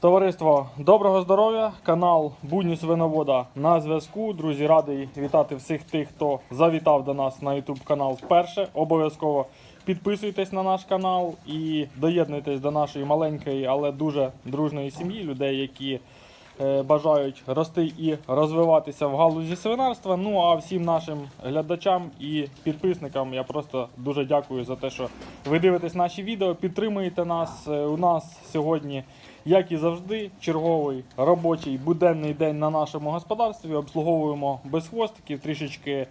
Товариство, доброго здоров'я! Канал Будні Свиновода на зв'язку. Друзі, радий вітати всіх тих, хто завітав до нас на YouTube канал вперше. Обов'язково підписуйтесь на наш канал і доєднуйтесь до нашої маленької, але дуже дружної сім'ї, людей, які бажають рости і розвиватися в галузі свинарства. Ну а всім нашим глядачам і підписникам я просто дуже дякую за те, що ви дивитесь наші відео, підтримуєте нас. Е, У нас сьогодні, як і завжди, черговий робочий буденний день на нашому господарстві. Обслуговуємо без хвостиків, трішечки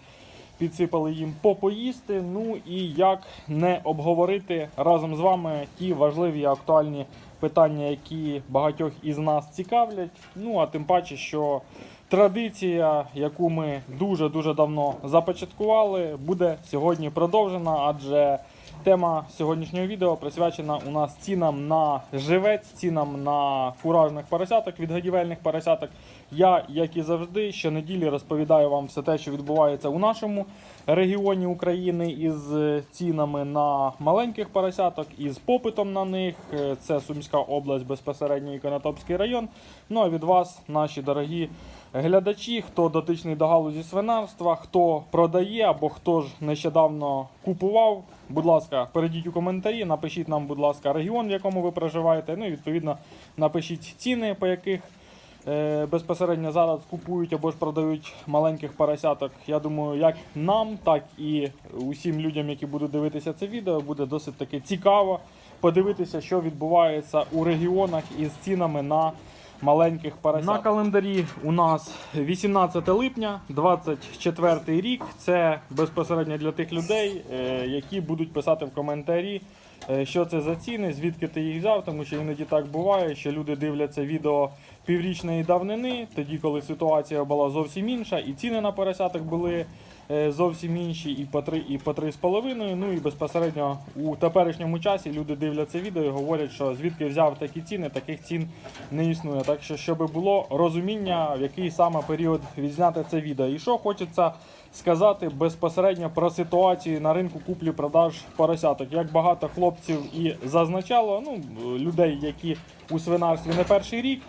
підсипали їм попоїсти. Ну і як не обговорити разом з вами ті важливі актуальні питання, які багатьох із нас цікавлять. Ну а тим паче, що традиція, яку ми дуже дуже давно започаткували, буде сьогодні продовжена, адже тема сьогоднішнього відео присвячена у нас цінам на живець, цінам на фуражних поросяток від годівельних поросяток. Я, як і завжди, щонеділі розповідаю вам все те, що відбувається у нашому регіоні України із е, цінами на маленьких поросяток, із попитом на них. Е, Це Сумська область, безпосередньо і Конотопський район. Ну а від вас, наші дорогі глядачі, хто дотичний до галузі свинарства, хто продає або хто ж нещодавно купував. Будь ласка, перейдіть у коментарі, напишіть нам, будь ласка, регіон, в якому ви проживаєте. Ну і відповідно напишіть ціни, по яких е, безпосередньо зараз купують або ж продають маленьких поросяток. Я думаю, як нам, так і усім людям, які будуть дивитися це відео, буде досить таки цікаво подивитися, що відбувається у регіонах із цінами на маленьких поросят. На календарі у нас 18 липня, 24 рік. Це безпосередньо для тих людей, е, які будуть писати в коментарі, що це за ціни, звідки ти їх взяв, тому що іноді так буває, що люди дивляться відео піврічної давнини, тоді, коли ситуація була зовсім інша, і ціни на поросяток були е, зовсім інші, і по три, і по три з половиною. Ну і безпосередньо у теперішньому часі люди дивляться відео і говорять, що звідки взяв такі ціни, таких цін не існує. Так що, щоб було розуміння, в який саме період відзняти це відео. І що хочеться сказати безпосередньо про ситуацію на ринку куплі-продаж поросяток. Як багато хлопців і зазначало, ну людей, які у свинарстві не перший рік.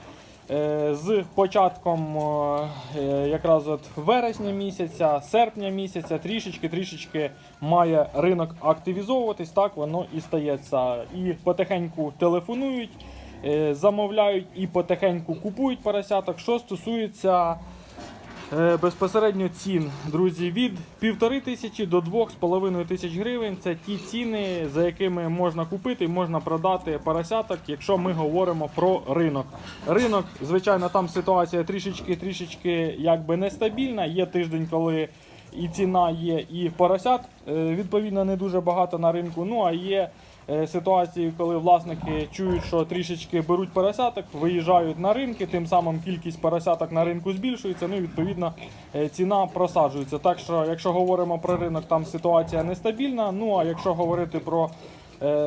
Е, З початком е, якраз от вересня місяця, серпня місяця, трішечки трішечки має ринок активізовуватись, так воно і стається. І потихеньку телефонують, е, замовляють і потихеньку купують поросяток. Що стосується Е, Безпосередньо цін, друзі, від півтори тисячі до двох з половиною тисяч гривень. Це ті ціни, за якими можна купити і можна продати поросяток, якщо ми говоримо про ринок. Ринок, звичайно, там ситуація трішечки трішечки якби нестабільна. Є тиждень, коли і ціна є, і поросят е, відповідно не дуже багато на ринку. Ну а є е, ситуації, коли власники чують, що трішечки беруть поросяток, виїжджають на ринки, тим самим кількість поросяток на ринку збільшується. Ну і відповідно е, ціна просаджується. Так що, якщо говоримо про ринок, там ситуація нестабільна. Ну а якщо говорити про е,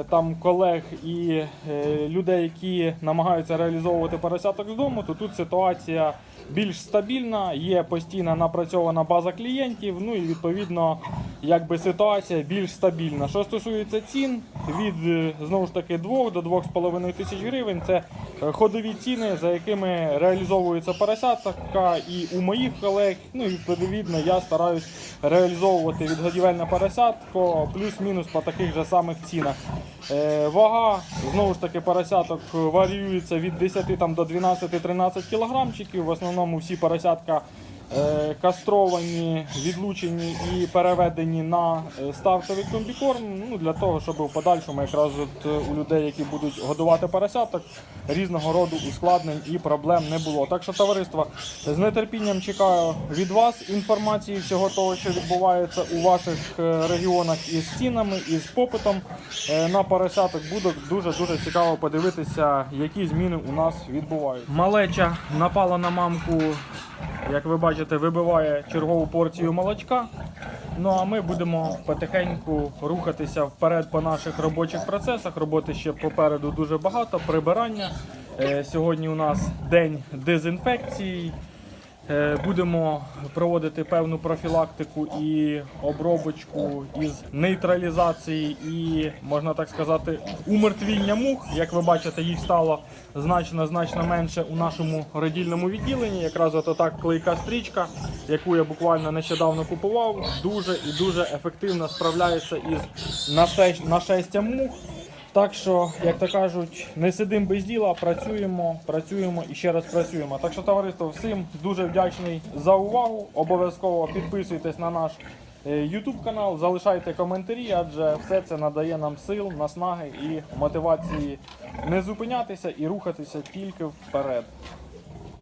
там колег і е, людей, які намагаються реалізовувати поросяток з дому, то тут ситуація більш стабільна, є постійно напрацьована база клієнтів. Ну і відповідно, якби ситуація більш стабільна. Що стосується цін, від е, знову ж таки 2 до 2,5 тисяч гривень це е, ходові ціни, за якими реалізовується поросятка і у моїх колег. Ну і відповідно я стараюсь реалізовувати відгодівельне поросятко плюс-мінус по таких же самих цінах. Е, Вага знову ж таки поросяток варіюється від 10 там, до 12-13 кілограмчиків. В основному всі поросятка кастровані, відлучені і переведені на е, стартовий комбікорм. Ну, для того, щоб в подальшому якраз от е, у людей, які будуть годувати поросяток, різного роду ускладнень і проблем не було. Так що, товариство, з нетерпінням чекаю від вас інформації всього того, що відбувається у ваших е, регіонах із цінами, із попитом е, на поросяток. Буде дуже дуже цікаво подивитися, які зміни у нас відбуваються. Малеча напала на мамку. Як ви бачите, вибиває чергову порцію молочка. Ну а ми будемо потихеньку рухатися вперед по наших робочих процесах. Роботи ще попереду дуже багато. Прибирання. Е, Сьогодні у нас день дезінфекції. Е, Будемо проводити певну профілактику і обробочку із нейтралізації і, можна так сказати, умертвіння мух. Як ви бачите, їх стало значно значно менше у нашому родільному відділенні. Якраз от так клейка стрічка, яку я буквально нещодавно купував, дуже і дуже ефективно справляється із нашестям мух. Так що, як то кажуть, не сидимо без діла, працюємо, працюємо і ще раз працюємо. Так що, товариство, всім дуже вдячний за увагу. Обов'язково підписуйтесь на наш е, YouTube канал, залишайте коментарі, адже все це надає нам сил, наснаги і мотивації не зупинятися і рухатися тільки вперед.